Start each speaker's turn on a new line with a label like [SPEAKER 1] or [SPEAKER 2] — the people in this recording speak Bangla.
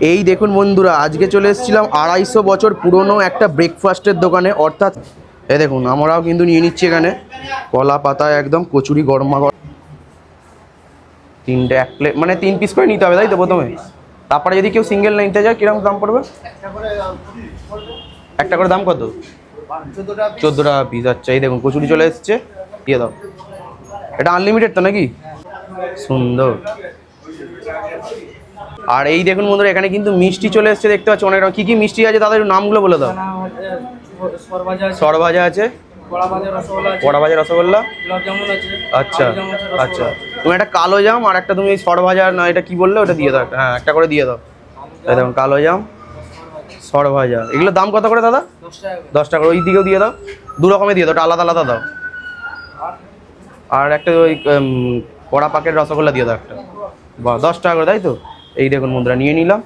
[SPEAKER 1] এই দেখুন বন্ধুরা, আজকে চলে এসেছিলাম আড়াইশো বছর পুরনো একটা ব্রেকফাস্টের দোকানে। অর্থাৎ, এ দেখুন, আমরাও কিন্তু নিয়ে নিচ্ছি এখানে। কলা পাতা একদম, কচুরি গরমা গরম তিনটে এক প্লেট মানে তিন পিস করে নিতে হবে, তাই তো প্রথমে? তারপরে যদি কেউ সিঙ্গেল নিতে যায় কীরকম দাম পড়বে? একটা করে দাম কত? চোদ্দ টাকা পিস আচ্ছা এই দেখুন, কচুরি চলে এসছে। দিয়ে দাও। এটা আনলিমিটেড তো নাকি? সুন্দর। আর এই দেখুন বন্ধুরা এখানে কিন্তু মিষ্টি চলে এসছে দেখতে পাচ্ছি অনেক রকম। কী কী মিষ্টি আছে তাদের নামগুলো বলে দাও।
[SPEAKER 2] সরভাজা আছে ভাজা রসগোল্লা
[SPEAKER 1] বড়া ভাজা আচ্ছা আচ্ছা। তুমি একটা কালো জাম আর একটা তুমি সরভাজা না এটা কি বললে? ওটা দিয়ে দাও একটা। হ্যাঁ একটা করে দিয়ে দাও। দেখুন কালো জাম সরভাজা এগুলোর দাম কত করে দাদা?
[SPEAKER 2] দশ টাকা করে।
[SPEAKER 1] ওই দিকেও দিয়ে দাও। দু রকমের দিয়ে দাও ওটা আলাদা আলাদা দাও। আর? একটা ওই কড়া পাকের রসগোল্লা দিয়ে দাও একটা। বাহ দশ টাকা করে তাই তো? এই দেখুন মুদ্রা নিয়ে নিলাম।